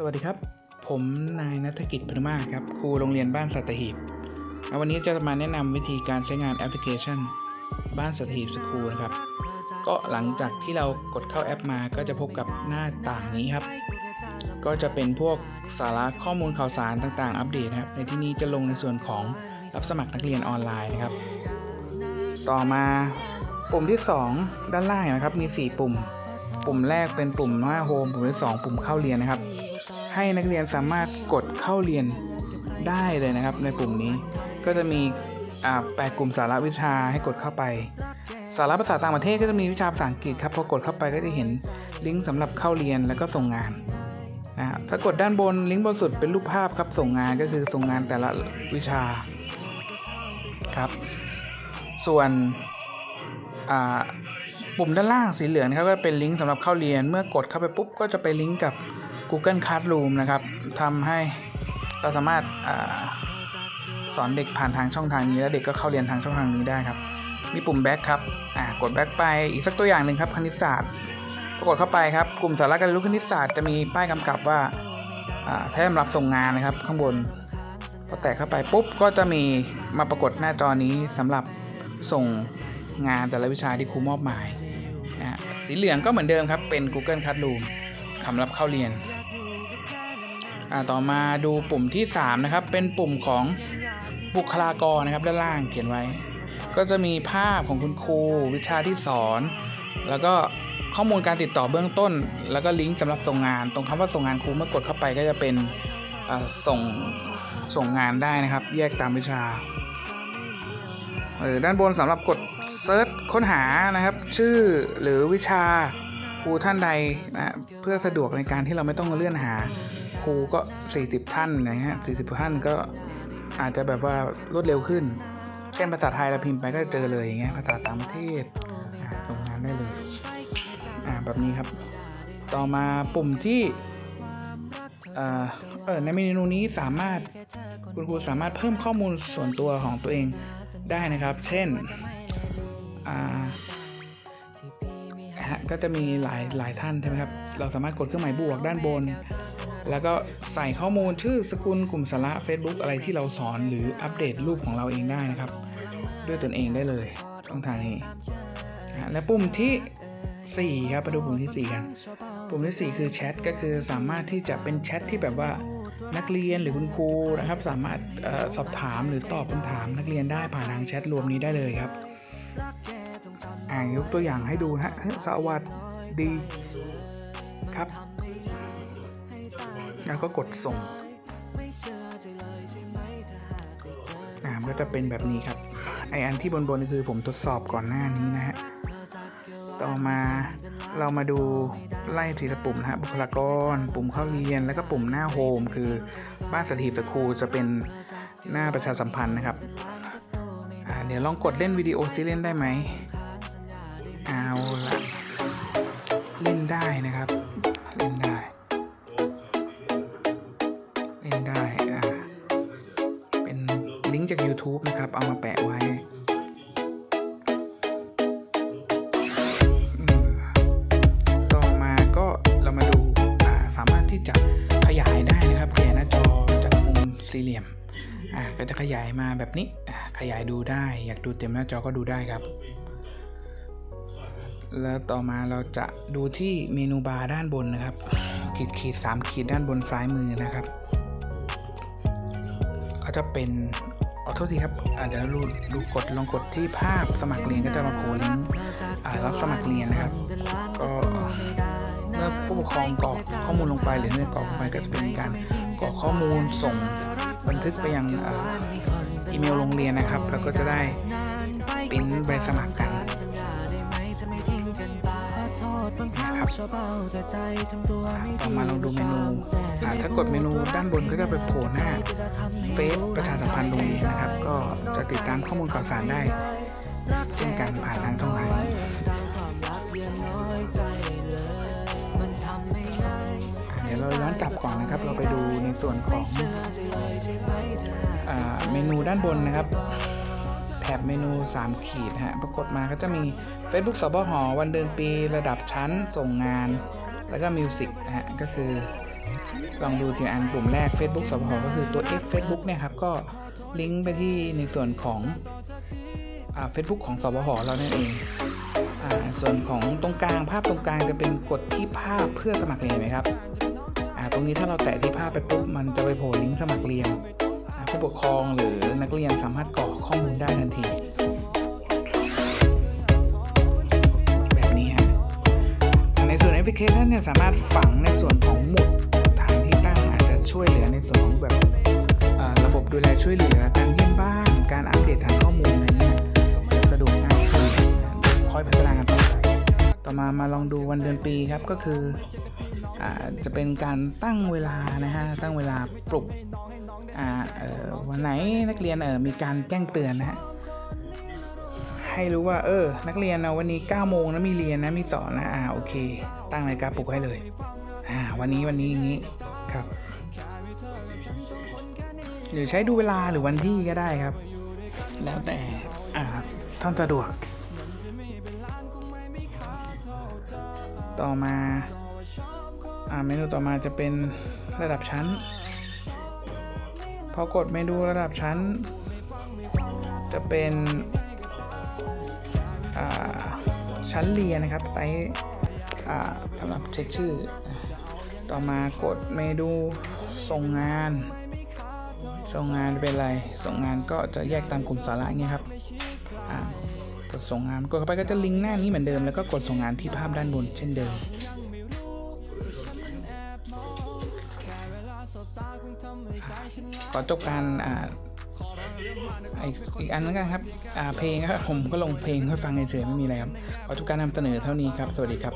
สวัสดีครับ ผมนายนัฐกิจพนุมาครับ ครูโรงเรียนบ้านสัตหีบ วันนี้จะมาแนะนำวิธีการใช้งานแอปพลิเคชัน บ้านสัตหีบสคูลนะครับ ก็หลังจากที่เรากดเข้าแอปมาก็จะพบกับหน้าต่างนี้ครับ ก็จะเป็นพวกสาระข้อมูลข่าวสารต่างๆ อัปเดตครับ ในที่นี้จะลงในส่วนของรับสมัครนักเรียนออนไลน์นะครับ ต่อมาปุ่มที่ 2 ด้านล่างนะครับมี 4 ปุ่ม ปุ่มแรกเป็นปุ่มหน้าโฮมปุ่มที่ 2 ปุ่มเข้าเรียนนะครับ ให้นักเรียนสามารถกดเข้าเรียนได้เลยนะครับ ในปุ่มนี้ก็จะมีแปดกลุ่มสาระวิชาให้กดเข้าไป สาระภาษาต่างประเทศก็จะมีวิชาภาษาอังกฤษครับพอกดเข้าไปก็จะเห็นลิงก์สำหรับเข้าเรียนแล้วก็ส่งงานนะถ้ากดด้านบนลิงก์บนสุดเป็นรูปภาพครับส่งงานก็คือส่งงานแต่ละวิชาครับส่วนปุ่มด้านล่างสีเหลืองนะครับก็เป็นลิงก์สำหรับเข้าเรียน เมื่อกดเข้าไปปุ๊บก็จะไปลิงก์กับ Google Classroom นะครับทำให้เราสามารถอาสอนเด็กผ่านทางช่องทางนี้ แล้วเด็กก็เข้าเรียนทางช่องทางนี้ได้ครับ มีปุ่ม back ครับอ่ากด back ไปอีกสักตัวอย่างหนึ่งครับคณิตศาสตร์ก็กดเข้าไปครับ กลุ่มสาระการเรียนรู้คณิตศาสตร์จะมีป้ายกำกับว่าอ่าแท้สำหรับส่งงานนะครับ ข้างบนพอแตะเข้าไปปุ๊บก็จะมีมาปรากฏหน้าจอนี้สำหรับส่งงานแต่ละวิชาที่ครูมอบหมายนะสีเหลืองก็เหมือนเดิมครับ เป็น Google Classroom สำหรับเข้าเรียน ต่อมาดูปุ่มที่ 3 นะครับ เป็นปุ่มของบุคลากรนะครับด้านล่างเขียนไว้ ก็จะมีภาพของคุณครู วิชาที่สอน แล้วก็ข้อมูลการติดต่อเบื้องต้น แล้วก็ลิงก์สำหรับส่งงาน ตรงคำว่าส่งงานครูเมื่อกดเข้าไปก็จะเป็นส่งส่งงานได้นะครับ แยกตามวิชาเออด้านบนสำหรับกดเซิร์ชค้นหานะครับ ชื่อหรือวิชาครูท่านใดนะเพื่อสะดวกในการที่เราไม่ต้องเลื่อนหา ครูก็ 40 ท่านนะฮะ40ท่านก็อาจจะแบบว่ารวดเร็วขึ้นเช่นภาษาไทยเราพิมพ์ไปก็เจอเลยอย่างเงี้ยภาษาต่างประเทศอ่ส่งงานได้เลยอ่าแบบนี้ครับ ต่อมาปุ่มที่เอ่อเออในเมนูนี้สามารถคุณครูสามารถเพิ่มข้อมูลส่วนตัวของตัวเองได้นะครับ เช่นอ่าก็จะมีหลายหลายท่านใช่ไหมครับ เราสามารถกดเครื่องหมายบวกด้านบน แล้วก็ใส่ข้อมูลชื่อสกุลกลุ่มสาระ Facebook อะไรที่เราสอนหรืออัปเดตรูปของเราเองได้นะครับ ด้วยตนเองได้เลยช่องทางนี้และปุ่มที่ 4 ครับมาดูปุ่มที่ 4 กัน ปุ่มที่ 4 คือแชทก็คือสามารถที่จะเป็นแชทที่แบบว่านักเรียนหรือคุณครูนะครับ สามารถออสอบถามหรือตอบคำถามนักเรียนได้ผ่านทางแชทรวมนี้ได้เลยครับอ่ายกตัวอย่างให้ดูนะฮะสวัสดีครับ แล้วก็กดส่งอ่ามันก็จะเป็นแบบนี้ครับไออันที่บนบนนี่คือผมทดสอบก่อนหน้านี้นะฮะต่อมาเรามาดูไล่ทีละปุ่มนะฮะบุคลากร ปุ่มเข้าเรียน แล้วก็ปุ่มหน้าโฮมคือบ้านสถีบตะครูจะเป็นหน้าประชาสัมพันธ์นะครับอ่าเดี๋ยวลองกดเล่นวิดีโอซิเล่นได้ไหมเอาละเล่นได้นะครับ เล่นได้อ่าเป็นลิงก์จาก YouTube นะครับ เอามาแปะไว้ต่อมาก็เรามาดูอ่าสามารถที่จะขยายได้นะครับขยายหน้าจอจากมุมสี่เหลี่ยมอ่าก็จะขยายมาแบบนี้อ่าขยายดูได้ อยากดูเต็มหน้าจอก็ดูได้ครับแล้วต่อมาเราจะดูที่เมนูบาร์ด้านบนนะครับ ขีดขีดสามขีดด้านบนซ้ายมือนะครับ ก็จะเป็นขอโทษทีครับอาจจะดูดูกดลองกดที่ภาพสมัครเรียนก็จะมาโผล่ลิงก์อ่ารับสมัครเรียนนะครับ ก็เมื่อผู้ปกครองกรอกข้อมูลลงไปหรือเมื่อกรอกลงไปก็จะเป็นการกรอกข้อมูลส่งบันทึกไปยังอีเมลโรงเรียนนะครับ แล้วก็จะได้ปริ้นใบสมัครกันครับต่อมาลองดูเมนู ถ้ากดเมนูด้านบนก็จะไปโผล่หน้าเฟซประชาสัมพันธ์ตรงนี้นะครับ ก็จะติดตามข้อมูลข่าวสารได้ เช่นกันผ่านทางช่องทางนี้อ่าเดี๋ยวเราย้อนกลับก่อนนะครับ เราไปดูในส่วนของอ่าเมนูด้านบนนะครับแถบเมนู 3 ขีดฮะ ปรากฏมาก็จะมี Facebook สบหวันเดือนปี ระดับชั้น ส่งงาน แล้วก็มิวสิกนะฮะ ก็คือ ลองดูทีละอันปุ่มแรก Facebook สพก็คือตัว F Facebook เนี่ยครับ ก็ลิงก์ไปที่ในส่วนของอ่า Facebook ของสบหเรานั่นเองอส่วนของตรงกลางภาพตรงกลางจะเป็นกดที่ภาพเพื่อสมัครเรียนนไหมครับตรงนี้ถ้าเราแตะที่ภาพไปปุ๊บมันจะไปโผล่ลิงก์สมัครเรียนผู้ปกครองหรือนักเรียนสามารถกรอกข้อมูลได้ทันที แบบนี้ฮะในส่วนแอปพลิเคชันเนี่ยสามารถฝังในส่วนของหมุด ช่วยเหลือในส่วนของแบบระบบดูแลช่วยเหลือการเยี่ยมบ้าน การอัปเดตฐานข้อมูลอะไรเงี้ยจะสะดวกง่ายขึ้นค่อยพัฒนากันต่อไปต่อมามาลองดูวันเดือนปีครับก็คืออจะเป็นการตั้งเวลานะฮะตั้งเวลาปลุกวันไหนนักเรียนเออมีการแจ้งเตือนนะฮะให้รู้ว่าเออ นักเรียนนะวันนี้9โมงนะมีเรียนนะมีสอนนะอ่าโอเค ตั้งนาฬิกาปลุกให้เลยอ่าวันนี้วันนี้อย่างนี้ครับ หรือใช้ดูเวลาหรือวันที่ก็ได้ครับ แล้วแต่ท่านสะดวก ต่อมาอเมนูต่อมาจะเป็นระดับชั้น พอกดเมนูระดับชั้น จะเป็นชั้นเรียนนะครับไซส์สำหรับเช็คชื่อ ต่อมากดเมนูส่งงาน ส่งงานเป็นไร ส่งงานก็จะแยกตามกลุ่มสาระเงี้ยครับอ่ากดส่งงานกดเข้าไปก็จะลิงก์หน้านี้เหมือนเดิมแล้วก็กดส่งงานที่ภาพด้านบนเช่นเดิมขอจบการอ่าอีกอีกอันนึงกันครับอ่าเพลงครับผมก็ลงเพลงให้ฟังเฉยๆไม่มีอะไรครับขอทุกการนำเสนอเท่านี้ครับ สวัสดีครับ